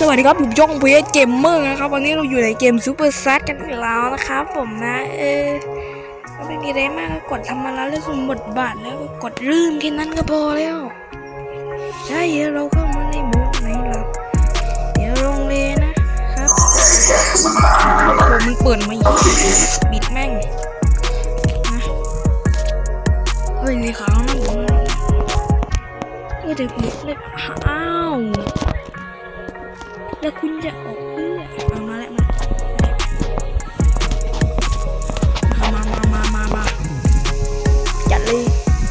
สวัสดีครับผมช่อง PS Gamer นะครับ วันนี้เราอยู่ในเกม Super s a t กันอีกแล้วนะครับผมนะเออก็ไม่มีอะไรมากกดทำมาแล้วเล่นสมบทบาทแล้วก็กดลืมแค่นั้นก็พอแล้ว ใช่เราเข้ามาในโหมดไหนล่ะเดี๋ยวลงเลยนะครับโอ้มันเปิดมาอีกบิดแม่ง แล้วคุณจะออกเพื่อเอามาแล้วมามามามามามาจัดเลย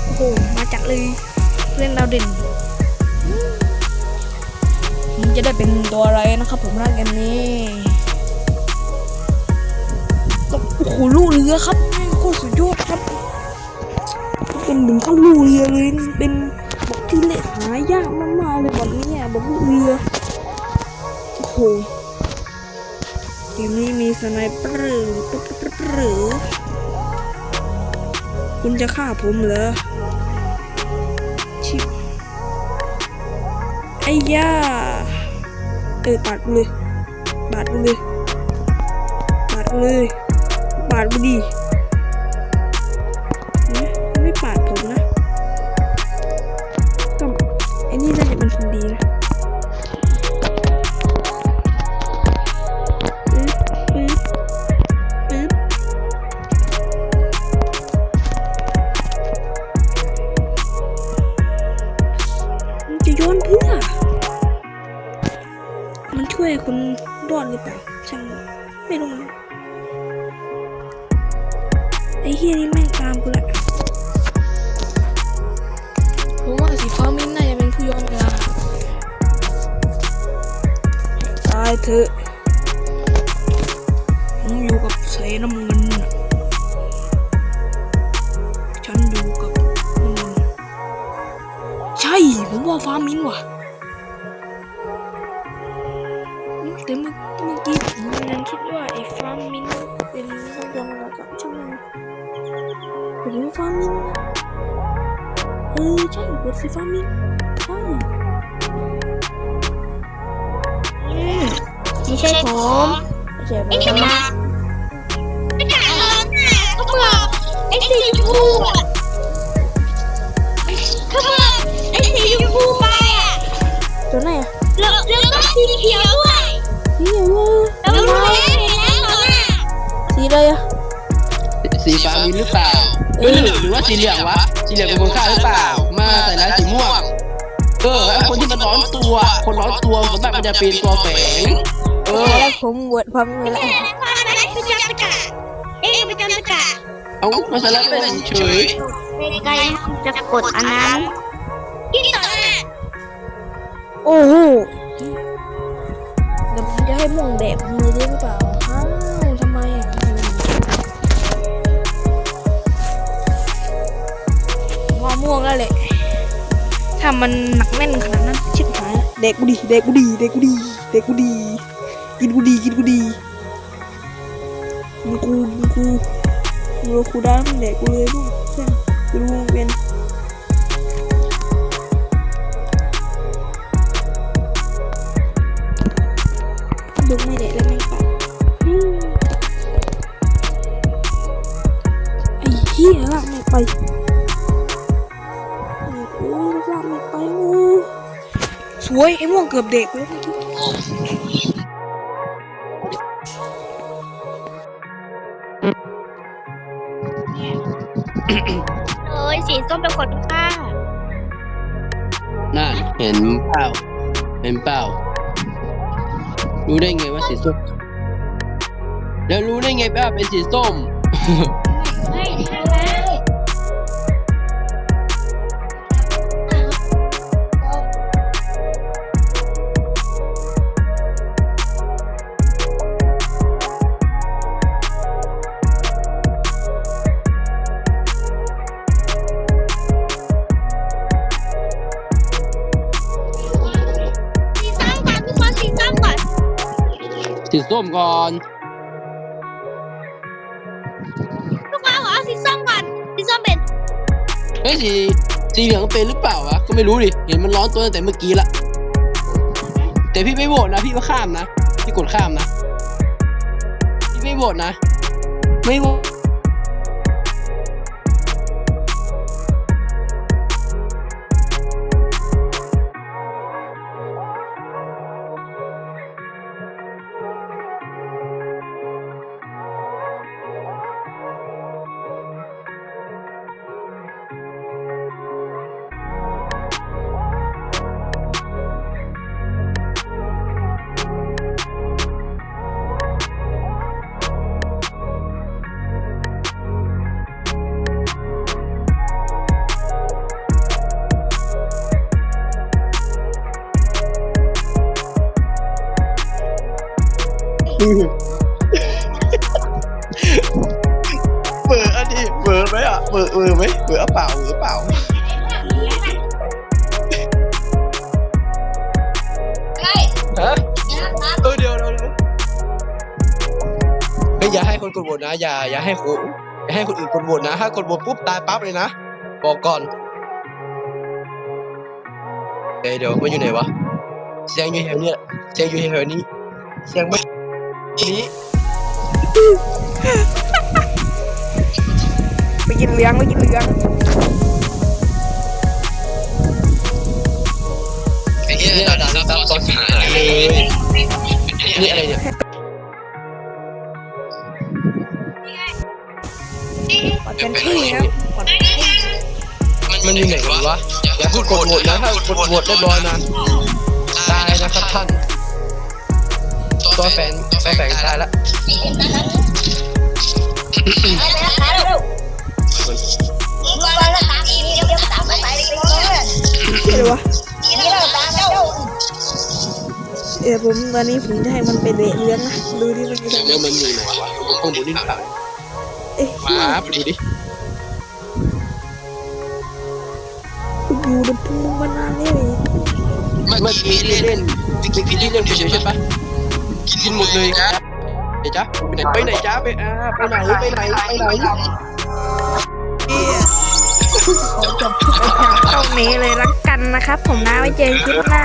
โอ้โหมาจัดเลยเล่นดาวเด่นมมึงจะได้เป็นตัวอะไรนะครับผมร่างกันนี้ก็โอ้โหลูกเรือครับโคตรสุดยอดครับ เป็นหนึ่งเข้าลูกเรือเลยเป็นบอกที่เละหายากมากๆเลยบอกนี้อะบอกลูกเรือ โอ้โหเกมนี้มีสไนเปอร์ปึ๊บปึ๊บหรือคุณจะฆ่าผมเหรอชิบไอ้ย่าเออปาดเลยปาดเลยปาดเลยปาดกูดีไม่ปาดผมนะก็ไอ้นี่น่าจะเป็นคนดีนะ มันช่วยคุณรอดหรือเปล่าช่างมันไม่รู้มันไอ้เฮียนี่แม่งตามกูแหละผมว่าสีฟ้ามิ้นท์น่าจะเป็นผู้ย้อนเวลาตายเถอะผมอยู่กับเสน้ำเงินน่ะฉันอยู่กับน้ำเงินใช่ ผมว่าฟ้ามินว่ะ แต่เมื่อเมื่อกี้ผมยังคิดว่าไอ้ฟ้ามินเป็นน้ำเงินแล้วก็ใช่ไหมผมว่าฟ้ามินเออใช่เป็นสีฟ้ามินใช่ไม่ใช่ผมไม่ใช่ผมไม่ใช่เออน่ะเขาบอกไอ้สีชมพูอะเขาบอกไอ้สีชมพูไปอะตัวไหนอะแล้วแล้วก็สีเขียวด้วย เว้ยแล้วรู้แล้วแล้วเหรอน่ะสีอะไรอะสีฟ้ามีหรือเปล่าหรือหรือว่าสีเหลืองวะสีเหลืองเป็นคนฆ่าหรือเปล่า มาใส่ร้ายสีม่วงเออไอคนที่มันร้อนตัว คนร้อนตัวส่วนมากมันจะเป็นตัวแฝงเออแล้วผมบวชพร้อมกันแล้วแต่พอไปไปจับตะกะเอ๊ะไปจับตะกะเอามาส่ร้ายเป็นเฉยไม่ได้ไกลจะกดอันนั้นกินต่อน่ะโอ้โห จะให้ม่วงแดกมือได้หรือเปล่าอ้าวทำไมอะว่าม่วงแล้วแหละถ้ามันหนักแน่นขนาดนั้นชิบหายละเด็กกูดีเด็กกูดีเด็กกูดีเด็กกูดี กินกูดีกินกูดีกินกูกินกูมึงรู้กูได้มึงเด็กกูเลยลูกเพื่อนกูรู้มึงเป็น โอ้ยลากไม่ไปโอ้สวยไอ้ม่วงเกือบเด็กแล้วเอ้ยสีส้มเป็นคนฆ่านั่นเห็นเปล่าเห็นเปล่า รู้ได้ไงว่าสีส้ม แล้วรู้ได้ไงว่าเป็นสีส้ม ไม่ใช่ สีส้มก่อนทุกคนเอาสีส้มก่อนสีส้มเป็นเฮ้ยสีสีเหลืองเป็นหรือเปล่าวะก็ไม่รู้ดิเห็นมันร้อนตัวตั้งแต่เมื่อกี้ละแต่พี่ไม่โหวตนะพี่ก็ข้ามนะพี่กดข้ามนะพี่ไม่โหวตนะ ไม่โหวต เบอร์อันนี้เบอร์ไหมอะเบอร์เบอร์ไหมเบอร์เปล่าเบอร์เปล่าใช่ฮะนะครับเออเดี๋ยวเดี๋ยวเดี๋ยวเฮ้ยอย่าให้คนกดโหวตนะ อย่าอย่าให้คนอย่าให้คนอื่นกดโหวตนะ ถ้ากดโหวตปุ๊บตายปั๊บเลยนะ บอกก่อนเดี๋ยวเดี๋ยวมันอยู่ไหนวะเสียงอยู่แถวเนี้ยเสียงอยู่แถวนี้เสียงไม่ นี้ไปกินเลี้ยงไปกินเลี้ยงไอ้เหี้ยดันซับซ้อนหายเลยนี่อะไรเนี่ยกดเป็นที่ครับกดมันอยู่ไหนกันวะอย่าเพิ่งกดโหวตนะถ้ากดโหวตเรียบร้อยนะตายนะครับท่าน ตัวแฟนตัวแฟนตายแล้วไปเลยนะเร็วมึงไปแล้วตามอีกเดี๋ยวเดี๋ยวตามไปไปเลยเพื่อนอะไรวะนี่เราตามเร็วเออผมตอนนี้ผมจะให้มันไปเละเลี้ยงนะ ดูดิมันจะเดี๋ยวมันอยู่ไหนวะมันคงดูดิครับเอ๊ะมาไปดูดิอยู่บนทุ่งมานานเลยเมื่อกี้เล่นเล่นพี่กินพี่เล่นเฉยๆใช่ปะ กินหมดเลยครับเดี๋ยวจ้าไปไหนไปไหนจ้าไปอ่าไปไหนไปไหนไปไหนขอจบคลิปไปเพียงเท่านี้เลยละกันนะครับ ผมนะไว้เจอกันคลิปหน้า